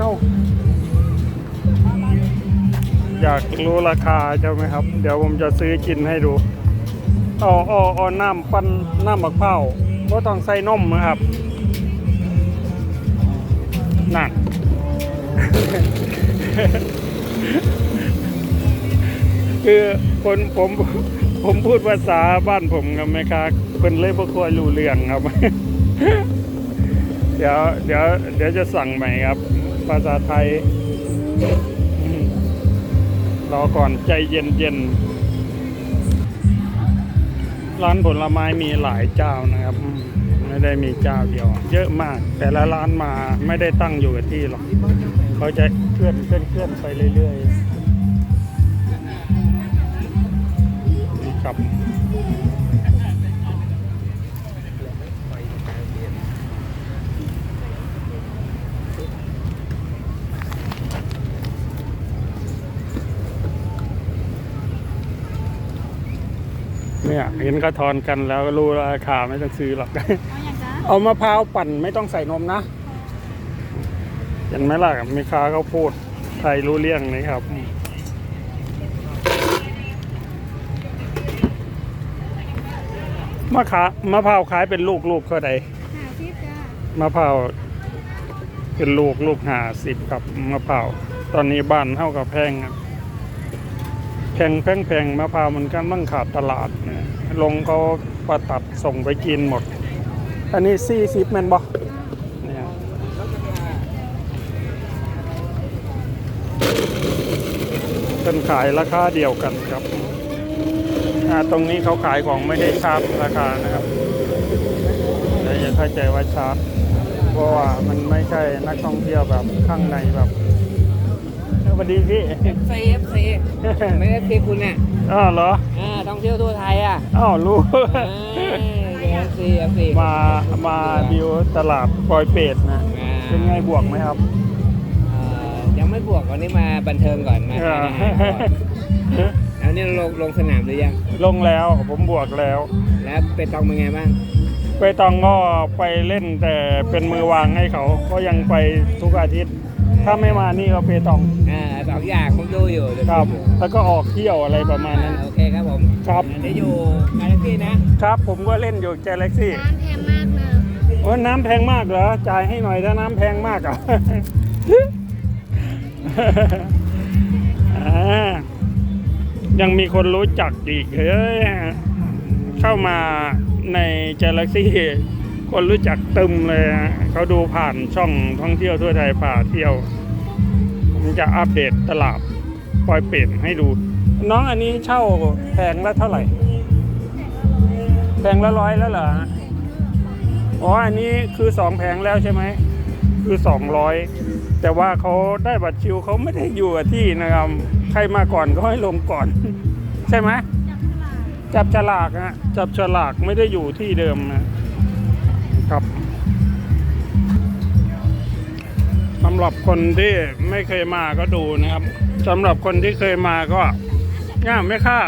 เข้าอยากรู้ราคาใช่ไหมครับ เดี๋ยวผมจะซื้อกินให้ดูเอาเอาเอาน้ำปั้นน้ำมะพร้าวก็ต้องใส่นมนะครับนั่นคือคนผมผมพูดภาษาบ้านผมกับแม่ค้าเพิ่นเลยบ่ค่อยรู้เรื่องครับ เดี๋ยวเดี๋ยวเดี๋ยวจะสั่งใหม่ครับ ภาษาไทย รอก่อนใจเย็นเย็นร้านผลไม้มีหลายเจ้านะครับ ไม่ได้มีเจ้าเดียว เยอะมาก แต่ละร้านมาไม่ได้ตั้งอยู่กับที่หรอกเขาจะเคลื่อนเคลื่อนเคลื่อนไปเรื่อยๆนี่ครับ เนี่ยเห็นกระทอนกันแล้วก็รู้ราคาไม่ต้องซื้อหรอก เอาอย่างจ้ะเอามะพร้าวปั่นไม่ต้องใส่นมนะเห็นไหมล่ะแมีค้าเขาพูดไทยรู้เรื่องนี่ครับมะขามะพร้าวขายเป็นลูกลูกเท่าใดหาซิปจ้ะมะพร้าวเป็นลูกลูกหาสิบครับมะพร้าวตอนนี้บ้านเท่ากับแพงครับ แพงแพงแพงมะพร้าวมันก็มั่งขาดตลาดนะลงเขาประตัดส่งไปกินหมด อันนี้สี่สิบแมนบอเนี่ยเป็นขายราคาเดียวกันครับตรงนี้เขาขายของไม่ได้ชาร์จราคานะครับอย่าเข้าใจว่าชาร์จเพราะว่ามันไม่ใช่นักท่องเที่ยวแบบข้างในแบบ สวัสดีพี่ FC FC ไม่ได้ FC คุณเนี่ยอ้าวเหรออ่าท่องเที่ยวทั่วไทยอะอ้าวรู้อ่า FC FC มามาดิวตลาดปอยเป็ดนะอ่าเป็นไงบวกไหมครับเอ่อยังไม่บวกวันนี้มาบันเทิงก่อนมาเอทานออาหารก่อนแล้วนี่ลงลงสนามหรือยัง ลงแล้วผมบวกแล้ว แล้วไปตองเป็นไงบ้างไปตองก็ไปเล่นแต่เป็นมือวางให้เขาก็ยังไปทุกอาทิตย์ ถ้าไม่มานี่ก็เปตองอ่าสองอย่างผมดูอยู่ครับ แล้วก็ออกเที่ยวอะไรประมาณนั้นอ่าโอเคครับผมครับเดี๋ยวอยู่กาแล็กซี่นะ ครับผมก็เล่นอยู่แกล็กซี่ร้านแพงมากเลยโอ้ยน้ำแพงมากเหรอ จ่ายให้หน่อยถ้าน้ำแพงมากอะอ่ายังมีคนรู้จักอีกเฮ้ยเข้ามาใน Galaxy คนรู้จักตึมเลยเขาดูผ่านช่องท่องเที่ยวทั่วไทยผ่าเที่ยวผมจะอัปเดตตลาดปลอยเป็ดให้ดู น้องอันนี้เช่าแพงละเท่าไหร่ แพงละร้อยแล้วเหรออ๋ออันนี้คือสองแผงแล้วใช่ไหมคือสองร้อยแต่ว่าเขาได้บัตรคิวเขาไม่ได้อยู่กับที่นะครับ ใครมาก่อนก็ให้ลงก่อน ใช่ไหมจับฉลากฮะจับฉลากไม่ได้อยู่ที่เดิมนะ ครับสำหรับคนที่ไม่เคยมาก็ดูนะครับสำหรับคนที่เคยมาก็ง่ามไม่ค่า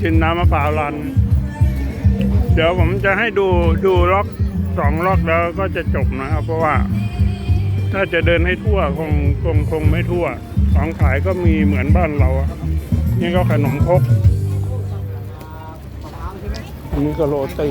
จินน้ำมะพร้าวรัน เดี๋ยวผมจะให้ดูดูล็อกสองล็อกแล้วก็จะจบนะครับ เพราะว่า ถ้าจะเดินให้ทั่วคงคงคงไม่ทั่ว ของขายก็มีเหมือนบ้านเรานี่ก็ขนมครกอันนี้ก็โรตี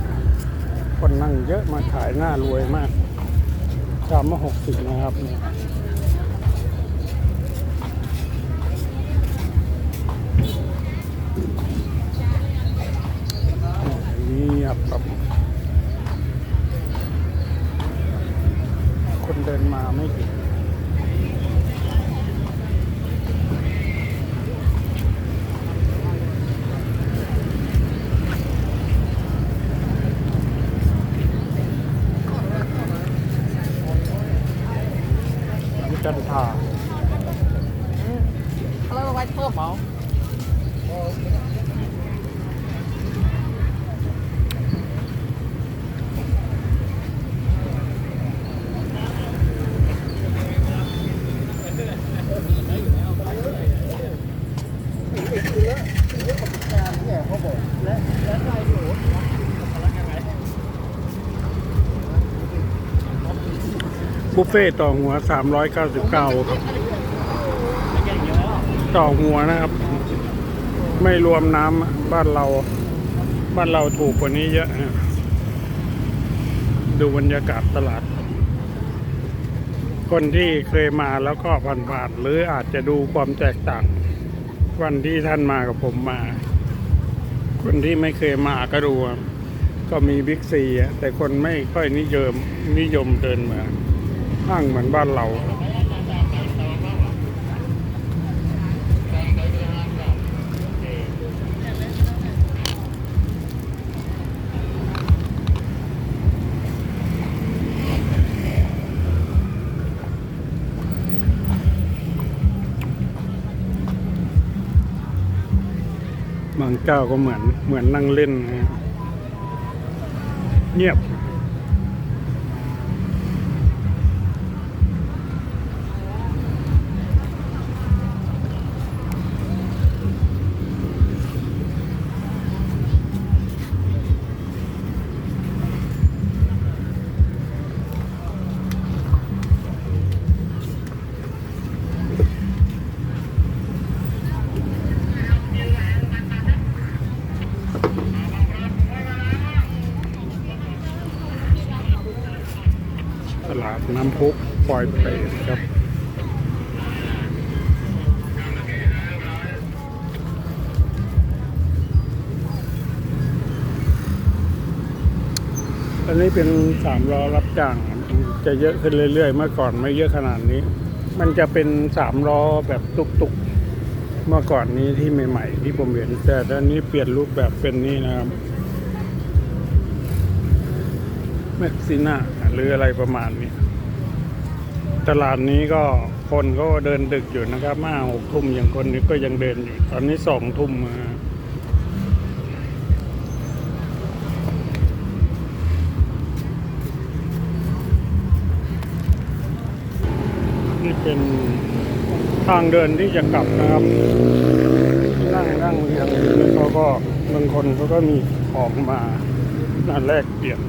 คนนั่งเยอะมาขายหน้ารวยมากชามละหกสิบนะครับเนี่ยเงียบครับคนเดินมาไม่เห็นทา Hello, White Purple. บุฟเฟ่ต่อหัว 399ครับต่อหัวนะครับ ไม่รวมน้ำบ้านเรา บ้านเราถูกกว่านี้เยอะฮะดูบรรยากาศตลาด คนที่เคยมาแล้วก็ผ่านๆหรืออาจจะดูความแตกต่าง วันที่ท่านมากับผมมา คนที่ไม่เคยมาก็ดู ก็มีบิ๊กซีแต่คนไม่ค่อยนิยมนิยมเดินมา ห้างเหมือนบ้านเรา บางเจ้าก็เหมือนเหมือนนั่งเล่น เงียบ ลาดน้ำพุปล่อยเปรตครับอันนี้เป็นสามล้อรับจ้างจะเยอะขึ้นเรื่อยๆ เมื่อก่อนไม่เยอะขนาดนี้ มันจะเป็นสามล้อแบบตุกๆ เมื่อก่อนนี้ที่ใหม่ๆที่ผมเห็นแต่ตอนนี้เปลี่ยนรูปแบบเป็นนี่นะครับแม็กซิน่า หรืออะไรประมาณนี้ ตลาดนี้ก็คนก็เดินดึกอยู่นะครับมาหกทุ่มอย่างคนนี้ก็ยังเดินอยู่ ตอนนี้สองทุ่มมานี่เป็นทางเดินที่จะกลับนะครับนั่งนั่งเรียงแล้วเขาก็บางคนเขาก็มีของมานั่นแรกเปลี่ยน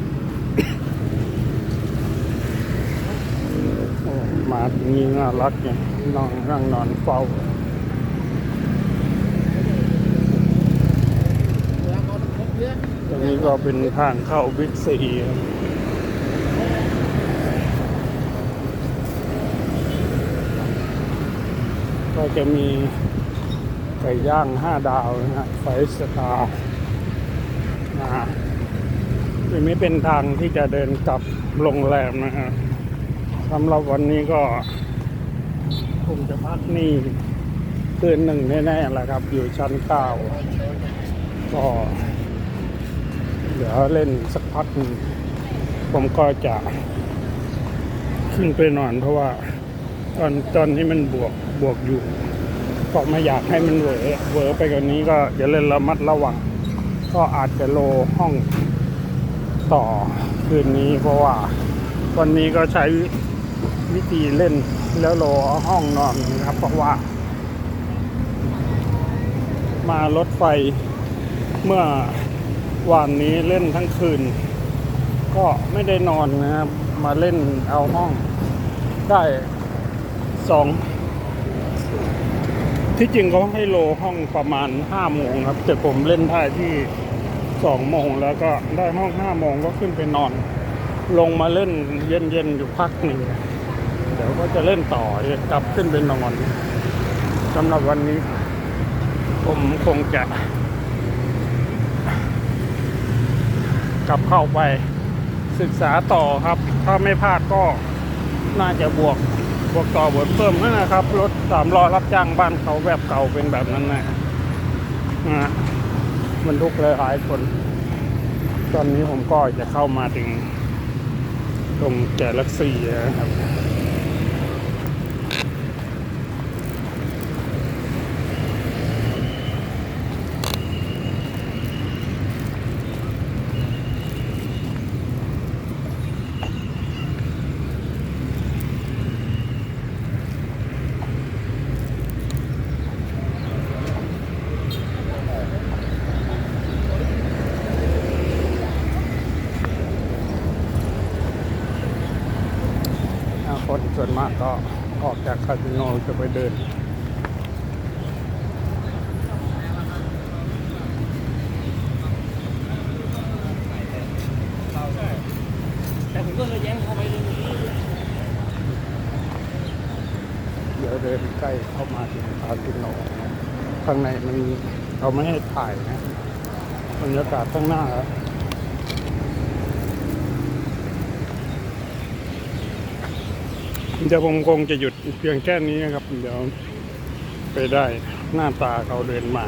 โอ้ห มานี้น่ารักเนี่ยนอนนั่งนอนเฝ้าตรงนี้ก็เป็นทางเข้าบิ๊กซีก็จะมีไก่ย่างห้าดาวนะฮะไฟสตาร์นะฮะอันนี้เป็นทางที่จะเดินกลับโรงแรมนะฮะ สำหรับวันนี้ก็คงจะพักนี่คืนหนึ่งแน่ๆแหละครับ อยู่ชั้นเก้าก็เดี๋ยวเล่นสักพักนึงผมก็จะขึ้นไปนอนเพราะว่าตอนตอนที่มันบวกบวกอยู่ ก็ไม่อยากให้มันเหวอเหวอไปกว่านี้ก็จะเล่นระมัดระวัง ก็อาจจะโลห้องต่อคืนนี้เพราะว่าวันนี้ก็ใช้ วิธีเล่นแล้วรอห้องนอนนะครับ เพราะว่า มารถไฟเมื่อวานนี้เล่นทั้งคืน ก็ไม่ได้นอนนะครับ มาเล่นเอาห้องได้สองที่จริงเขาให้โลห้องประมาณห้าโมงครับ แต่ผมเล่นท่าที่สองโมงแล้วก็ได้ห้องห้าโมงก็ขึ้นไปนอน ลงมาเล่นเย็นๆอยู่พักหนึ่ง เดี๋ยวก็จะเล่นต่อจะกลับขึ้นไปนอนสำหรับวันนี้ ผมคงจะ กลับเข้าไปศึกษาต่อครับ ถ้าไม่พลาดก็น่าจะบวกบวกต่อบวกเพิ่มนั่นนะครับรถสามล้อรับจ้างบ้านเขาแบบเก่าเป็นแบบนั้นนะนะมันทุกหลายคน ตอนนี้ผมก็จะเข้ามาถึงตรงแกลักซี่นะครับ คน ส่วนมากก็ออกจากคาสิโนจะไปเดินแต่ผมก็เลยแย้งเข้าไปเรื่องนี้เดี๋ยวเดินใกล้เข้ามาถึงคาสิโนข้างในมันเขาไม่ให้ถ่ายนะบรรยากาศข้างหน้าครับ เดี๋ยวผมคงจะหยุดเพียงแค่นี้นะครับ เดี๋ยวไปได้หน้าตาเขาเดินมา